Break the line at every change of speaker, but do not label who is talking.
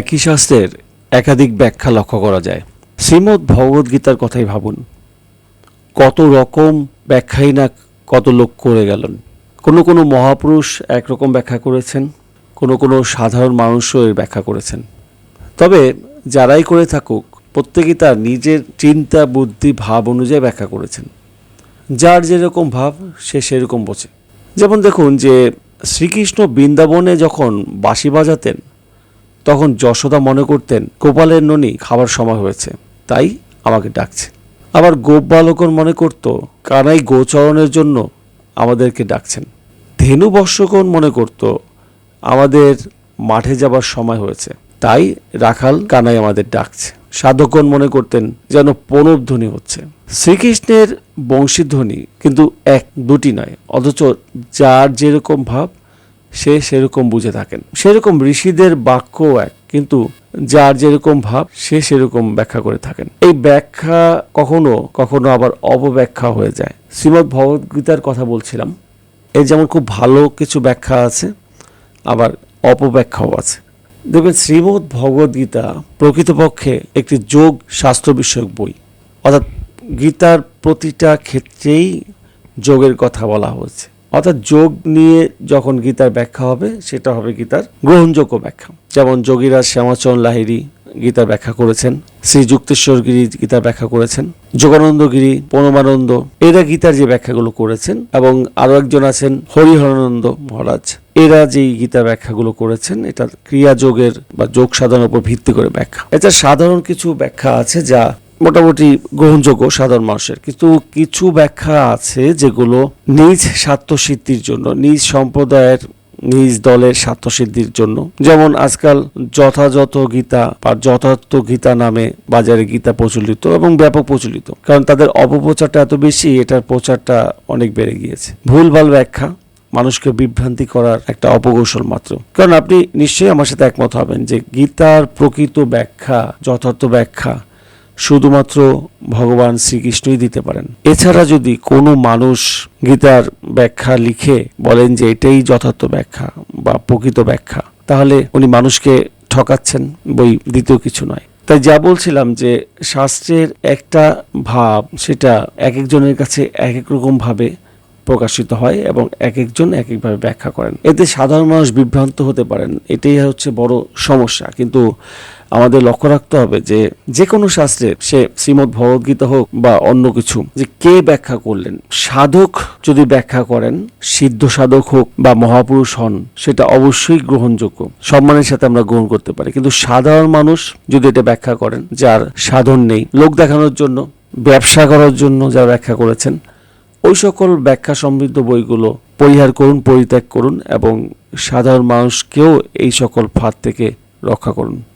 একই শাস্ত্রের একাধিক ব্যাখ্যা লক্ষ্য করা যায়। শ্রীমদ্ ভগবদ গীতার কথাই ভাবুন। কত রকম ব্যাখ্যাই না কত লোক করে গেলেন। কোনো কোনো মহাপুরুষ একরকম ব্যাখ্যা করেছেন, কোনো কোনো সাধারণ মানুষও এর ব্যাখ্যা করেছেন। তবে যারাই করে থাকুক, প্রত্যেকেই তার নিজের চিন্তা, বুদ্ধি, ভাব অনুযায়ী ব্যাখ্যা করেছেন। যার যেরকম ভাব, সে সেরকম বোঝে। যেমন দেখুন যে শ্রীকৃষ্ণ বৃন্দাবনে যখন বাঁশি বাজাতেন তখন যশোদা মনে করতেন, গোপালের ননি খাবার সময় হয়েছে, তাই আমাকে ডাকছে। আবার গোপ বালকন মনে করত, কানাই গোচরণের জন্য আমাদেরকে ডাকছেন। ধেনু বর্ষকন মনে করত, আমাদের মাঠে যাবার সময় হয়েছে, তাই রাখাল কানাই আমাদের ডাকছে। সাধকগণ মনে করতেন, যেন প্রণবধ্বনি হচ্ছে। শ্রীকৃষ্ণের বংশীধ্বনি কিন্তু এক দুটি নয়, অথচ যার যেরকম ভাব সে সেরকম বুঝে থাকেন। সেরকম ঋষিদের বাক্য এক, কিন্তু যার যেরকম ভাব, সে সেরকম ব্যাখ্যা করে থাকেন। এই ব্যাখ্যা কখনো কখনো আবার অপব্যাখ্যা হয়ে যায়। শ্রীমদ্ ভগবদ্গীতার কথা বলছিলাম, এর যেমন খুব ভালো কিছু ব্যাখ্যা আছে, আবার অপব্যাখ্যাও আছে। দেখবেন, শ্রীমদ্ ভগবদ্গীতা প্রকৃতপক্ষে একটি যোগ শাস্ত্র বিষয়ক বই। অর্থাৎ গীতার প্রতিটা ক্ষেত্রেই যোগের কথা বলা হয়েছে। অর্থাৎ যোগ নিয়ে যখন গীতার ব্যাখ্যা হবে, সেটা হবে গীতার গ্রহণযোগ্য ব্যাখ্যা। যেমন যোগীরাজ শ্যামাচরণ লাহিড়ী গীতার ব্যাখ্যা করেছেন, শ্রী যুক্তেশ্বর গিরি গীতার ব্যাখ্যা করেছেন, যোগানন্দ গিরি, পরমানন্দ, এরা গীতার যে ব্যাখ্যাগুলো করেছেন এবং আরও একজন আছেন হরিহরানন্দ মহারাজ, এরা যেই গীতার ব্যাখ্যাগুলো করেছেন এটা ক্রিয়া যোগের বা যোগ সাধনের উপর ভিত্তি করে ব্যাখ্যা। এছাড়া সাধারণ কিছু ব্যাখ্যা আছে যা মোটামুটি গ্রহণযোগ্য সাধারণ মানুষের। কিন্তু কিছু ব্যাখ্যা আছে যেগুলো নিজ স্বার্থসিদ্ধির জন্য, নিজ সম্প্রদায়ের, নিজ দলের স্বার্থসিদ্ধির জন্য। যেমন আজকাল যথাযথ গীতা বা যথার্থ গীতা নামে বাজারে গীতা প্রচলিত এবং ব্যাপক প্রচলিত। কারণ তাদের অপপ্রচারটা এত বেশি, এটার প্রচারটা অনেক বেড়ে গিয়েছে। ভুলভাল ব্যাখ্যা, মানুষকে বিভ্রান্তি করার একটা অপকৌশল মাত্র। কারণ আপনি নিশ্চয়ই আমার সাথে একমত হবেন যে গীতার প্রকৃত ব্যাখ্যা, যথার্থ ব্যাখ্যা শুধুমাত্র ভগবান শ্রীকৃষ্ণই দিতে পারেন। এছাড়া যদি কোনো মানুষ গীতার ব্যাখ্যা লিখে বলেন যে এটাই যথার্থ ব্যাখ্যা বা প্রকৃত ব্যাখ্যা, তাহলে উনি মানুষকে ঠকাচ্ছেন বই দ্বিতীয় কিছু নয়। তাই যা বলছিলাম যে শাস্ত্রের একটা ভাব, সেটা এক একজনের কাছে এক এক রকম ভাবে প্রকাশিত হয় এবং এক একজন এক একভাবে ব্যাখ্যা করেন। এতে সাধারণ মানুষ বিভ্রান্ত হতে পারেন। এটাই হচ্ছে বড় সমস্যা। কিন্তু আমাদের লক্ষ্য রাখতে হবে যে যে কোনো শাস্ত্রে সে শ্রীমদ্ ভগবদ্গীতা হোক বা অন্য কিছু, যে কে ব্যাখ্যা করলেন? সাধক যদি ব্যাখ্যা করেন, সিদ্ধ সাধক হোক বা মহাপুরুষ হন, সেটা অবশ্যই গ্রহণযোগ্য। সম্মানের সাথে আমরা গ্রহণ করতে পারি। কিন্তু সাধারণ মানুষ যদি এটা ব্যাখ্যা করেন, যার সাধন নেই, লোক দেখানোর জন্য, ব্যবসা করার জন্য যারা ব্যাখ্যা করেছেন ওই সকল ব্যাখ্যা সমৃদ্ধ বইগুলো পরিহার করুন, পরিত্যাগ করুন এবং সাধারণ মানুষকেও এই সকল ফাঁদ থেকে রক্ষা করুন।